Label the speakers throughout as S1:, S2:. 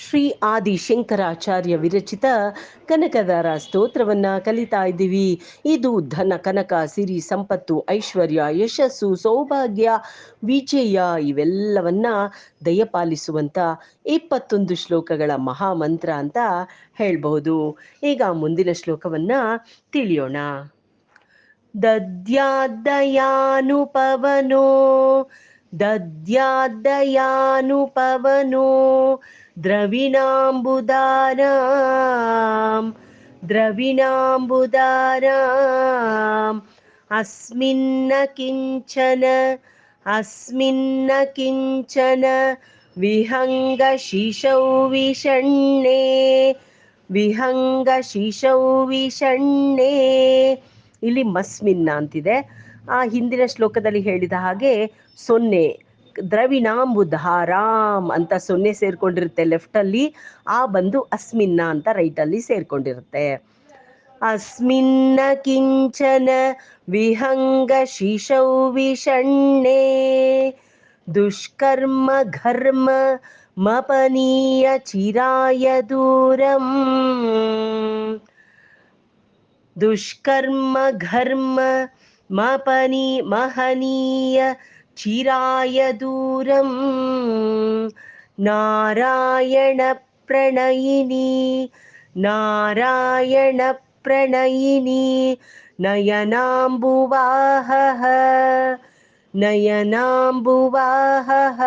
S1: ಶ್ರೀ ಆದಿ ಶಂಕರಾಚಾರ್ಯ ವಿರಚಿತ ಕನಕದಾರ ಸ್ತೋತ್ರವನ್ನ ಕಲಿತಾ ಇದ್ದೀವಿ. ಇದು ಧನ ಕನಕ, ಸಿರಿ ಸಂಪತ್ತು, ಐಶ್ವರ್ಯ, ಯಶಸ್ಸು, ಸೌಭಾಗ್ಯ, ವಿಜಯ ಇವೆಲ್ಲವನ್ನ ದಯಪಾಲಿಸುವಂತ ಇಪ್ಪತ್ತೊಂದು ಶ್ಲೋಕಗಳ ಮಹಾಮಂತ್ರ ಅಂತ ಹೇಳ್ಬಹುದು. ಈಗ ಮುಂದಿನ ಶ್ಲೋಕವನ್ನ ತಿಳಿಯೋಣ. ದದ್ಯಾದಯಾನುಪವನೋ ದದ್ಯಾದಯಾನುಪವನೋ द्रविणाम्बुदाराम् द्रविणाम्बुदाराम् अस्मिन्न किञ्चन अस्मिन्न किञ्चन विहङ्गशिशौ विषण्णे ವಿಹಂಗಶಿಶೌ ವಿಷಣ್ಣೆ ಇಲ್ಲಿ ಮಸ್ಮಿನ್ನ ಅಂತಿದೆ ಆ ಹಿಂದಿನ ಶ್ಲೋಕದಲ್ಲಿ ಹೇಳಿದ ಹಾಗೆ ಸೊನ್ನೆ ದ್ರವಿಣಾಂಬುಧಾರಾಮ್ ಅಂತ ಸೊನ್ನೆ ಸೇರ್ಕೊಂಡಿರುತ್ತೆ ಲೆಫ್ಟ್ ಅಲ್ಲಿ. ಆ ಬಂದು ಅಸ್ಮಿನ್ನ ಅಂತ ರೈಟ್ ಅಲ್ಲಿ ಸೇರ್ಕೊಂಡಿರುತ್ತೆ. ಅಸ್ಮಿನ್ನ ಕಿಂಚನ ವಿಹಂಗ ಶಿಶೌ ವಿಷಣ್ಣೆ. ದುಷ್ಕರ್ಮ ಘರ್ಮ ಮಪನೀಯ ಚಿರಾಯ ದೂರಂ. ದುಷ್ಕರ್ಮ ಘರ್ಮ ಮಪನಿ ಮಹನೀಯ चिराय दूरम्। नारायणप्रणयिनी नारायणप्रणयिनी नयनाम्बुवाहः। नयनाम्बुवाहः।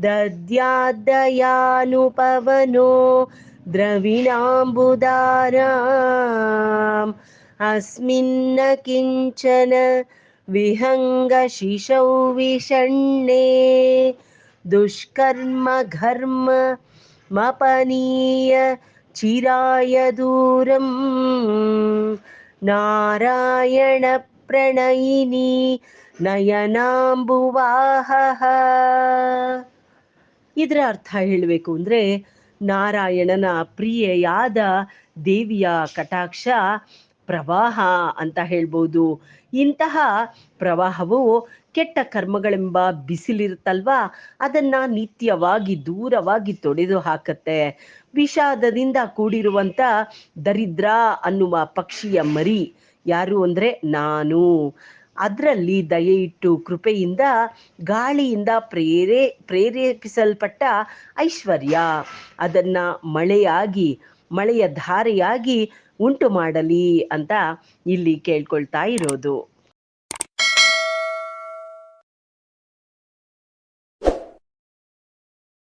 S1: दद्याद्दयानुपवनो द्रविणाम्बुदाराम्। अस्मिन्न किञ्चन विहङ्गशिशौ विषण्णे दुष्कर्म घर्म मपनीय चिराय दूरं नारायणप्रणयिनी ನಯನಾಂಬುವಾಹ ಇದರ ಅರ್ಥ ಹೇಳಬೇಕು ಅಂದ್ರೆ ನಾರಾಯಣನ ಪ್ರಿಯೆಯಾದ ದೇವಿಯ ಕಟಾಕ್ಷ ಪ್ರವಾಹ ಅಂತ ಹೇಳ್ಬೋದು. ಇಂತಹ ಪ್ರವಾಹವು ಕೆಟ್ಟ ಕರ್ಮಗಳೆಂಬ ಬಿಸಿಲಿರುತ್ತಲ್ವಾ? ಅದನ್ನ ನಿತ್ಯವಾಗಿ ದೂರವಾಗಿ ತೊಡೆದು ಹಾಕತ್ತೆ. ವಿಷಾದದಿಂದ ಕೂಡಿರುವಂತ ದರಿದ್ರ ಅನ್ನುವ ಪಕ್ಷಿಯ ಮರಿ ಯಾರು ಅಂದ್ರೆ ನಾನು. ಅದರಲ್ಲಿ ದಯೆ ಇಟ್ಟು ಕೃಪೆಯಿಂದ ಗಾಳಿಯಿಂದ ಪ್ರೇರೇ, ಪ್ರೇರೇಪಿಸಲ್ಪಟ್ಟ ಐಶ್ವರ್ಯ. ಅದನ್ನ ಮಳೆಯಾಗಿ, ಮಳೆಯ ಧಾರೆಯಾಗಿ ಉಂಟು ಮಾಡಲಿ ಅಂತ ಇಲ್ಲಿ ಕೇಳ್ಕೊಳ್ತಾ ಇರೋದು.